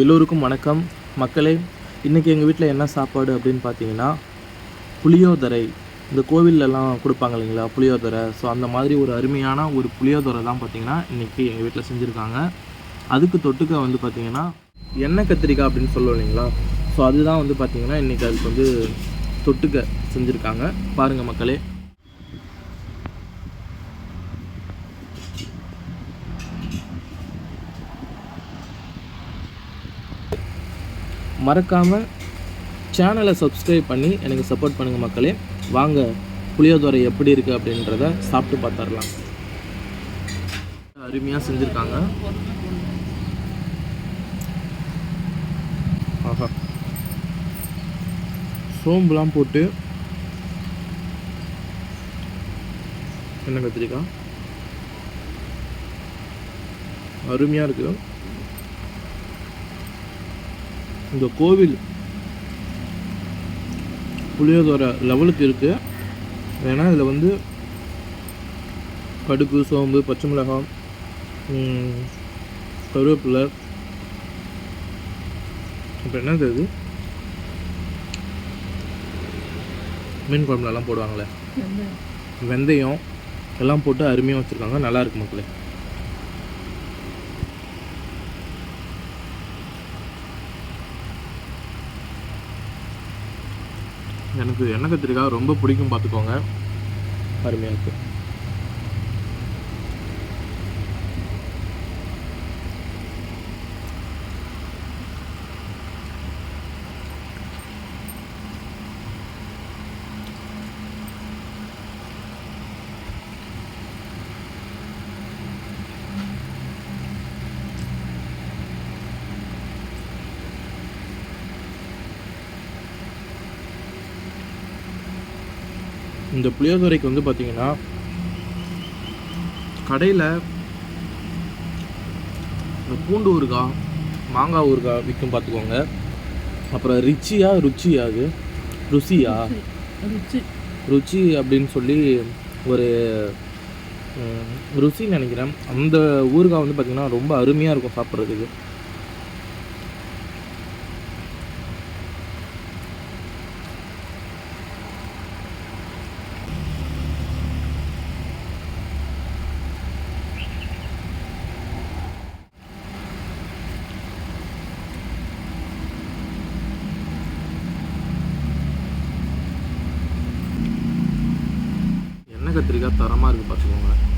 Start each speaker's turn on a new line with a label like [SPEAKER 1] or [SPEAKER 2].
[SPEAKER 1] எல்லோருக்கும் வணக்கம். மக்களே இன்றைக்கி எங்கள் வீட்டில் என்ன சாப்பாடு அப்படின்னு பார்த்தீங்கன்னா புளியோதரை. இந்த கோவிலெலாம் கொடுப்பாங்க இல்லைங்களா புளியோதரை. ஸோ அந்த மாதிரி ஒரு அருமையான ஒரு புளியோதரை தான் பார்த்தீங்கன்னா இன்றைக்கி எங்கள் வீட்டில் செஞ்சுருக்காங்க. அதுக்கு தொட்டுக்க வந்து பார்த்தீங்கன்னா எண்ணெய் கத்திரிக்காய் அப்படின்னு சொல்லுவோம் இல்லைங்களா? ஸோ அதுதான் வந்து பார்த்தீங்கன்னா இன்றைக்கி அதுக்கு வந்து தொட்டுக்க செஞ்சுருக்காங்க. பாருங்கள் மக்களே. மறக்காமல் சேனலை சப்ஸ்கிரைப் பண்ணி எனக்கு சப்போர்ட் பண்ணுங்கள் மக்களே. வாங்க புளியோதரை எப்படி இருக்குது அப்படின்றத சாப்பிட்டு பார்த்துடலாம். அருமையாக செஞ்சுருக்காங்க. ஆஹா. சோம்புலாம் போட்டு என்ன கத்திரிக்காய்? அருமையாக இருக்குது இந்த கோவில் புளியோதரை லெவலுக்கு இருக்குது ஏன்னா இதில் வந்து கடுகு சோம்பு பச்சை மிளகாய் கருவேப்பிலை. இப்போ என்னது இது மீன் குழம்புலலாம் போடுவாங்களே. வெந்தயம். எல்லாம் போட்டு அருமையாக வச்சுருக்காங்க. நல்லா இருக்கு மக்களே. எனக்கு எண்ணெய் கத்திரிக்காய் ரொம்ப பிடிக்கும் பார்த்துக்கோங்க. அருமையாக இருக்குது இந்த புளியோதரைக்கு வந்து பார்த்தீங்கன்னா கடையில் இந்த பூண்டு ஊறுகாய் மாங்காய் ஊறுகாய் விற்கும் பார்த்துக்கோங்க அப்புறம் ரிச்சியா ருச்சியா அது? ருசியா?
[SPEAKER 2] ருச்சி.
[SPEAKER 1] ருச்சி அப்படின்னு சொல்லி ஒரு ருசின்னு நினைக்கிறேன். அந்த ஊறுகாய் வந்து பார்த்திங்கன்னா ரொம்ப அருமையாக இருக்கும் சாப்பிட்றதுக்கு எண்ணெய் கத்திரிக்காய் தரமாக இருக்குது பார்த்துக்கோங்க